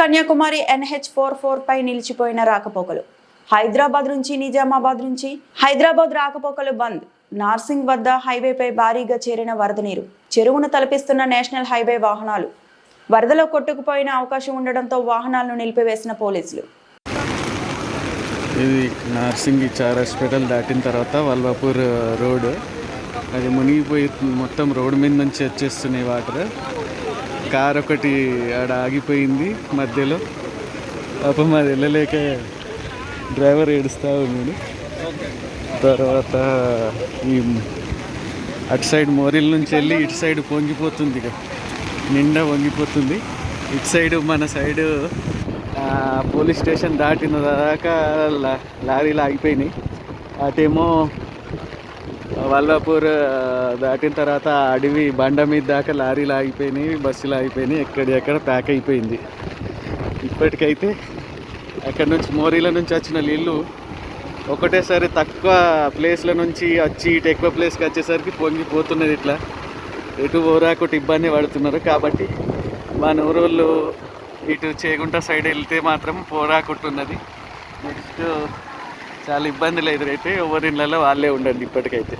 Kanyakumari NH four four పై నిలిచిపోయిన రాకపోకలు. హైదరాబాద్ నుంచి నిజామాబాద్ నుంచి హైదరాబాద్ రాకపోకలు బంద్. నార్సింగ్ వద్ద హైవేపై భారీగా చేరిన వరద నీరు. చెరువును తలపిస్తున్న నేషనల్ హైవే వాహనాలు. వరదలో కొట్టుకుపోయిన అవకాశం ఉండడంతో వాహనాలను నిలిపివేసిన పోలీసులు. ఇది నార్సింగ్ చార్ హాస్పిటల్ దాటిన తర్వాత వల్వాపూర్ రోడ్. అది మునిగిపోయి మొత్తం రోడ్డు మీద నుంచి వచ్చేస్తున్నాయి వాటర్. కార్ ఒకటి ఆడ ఆగిపోయింది మధ్యలో. పాపం అది వెళ్ళలేక డ్రైవర్ ఏడుస్తూ ఉన్నాడు. తర్వాత ఈ అటు సైడ్ మోరిల్ నుంచి వెళ్ళి ఇటు సైడ్ పొంగిపోతుంది ఇక. నిండా వంగిపోతుంది ఇటు సైడ్ మన సైడు పోలీస్ స్టేషన్ దాటిన దాకా లారీలు ఆగిపోయినాయి. అటేమో వల్లాపూర్ దాటిన తర్వాత అడవి బండ మీద దాకా లారీలు ఆగిపోయినాయి బస్సులు ఆగిపోయినాయి ఎక్కడెక్కడ ప్యాక్ అయిపోయింది. ఇప్పటికైతే అక్కడ నుంచి మోరీల నుంచి వచ్చిన నీళ్ళు ఒకటేసారి తక్కువ ప్లేస్ల నుంచి వచ్చి ఇటు ఎక్కువ ప్లేస్కి వచ్చేసరికి పొంగిపోతున్నది ఇట్లా. ఎటు ఓరాకుటి ఇబ్బంది పడుతున్నారు. కాబట్టి మా నూరోళ్ళు ఇటు చేగుంట సైడ్ వెళ్తే మాత్రం పోరాకుట్టున్నది నెక్స్ట్ చాలా ఇబ్బందులు ఎదురైతే ఎవరి ఇళ్ళలో వాళ్ళే ఉండండి ఇప్పటికైతే.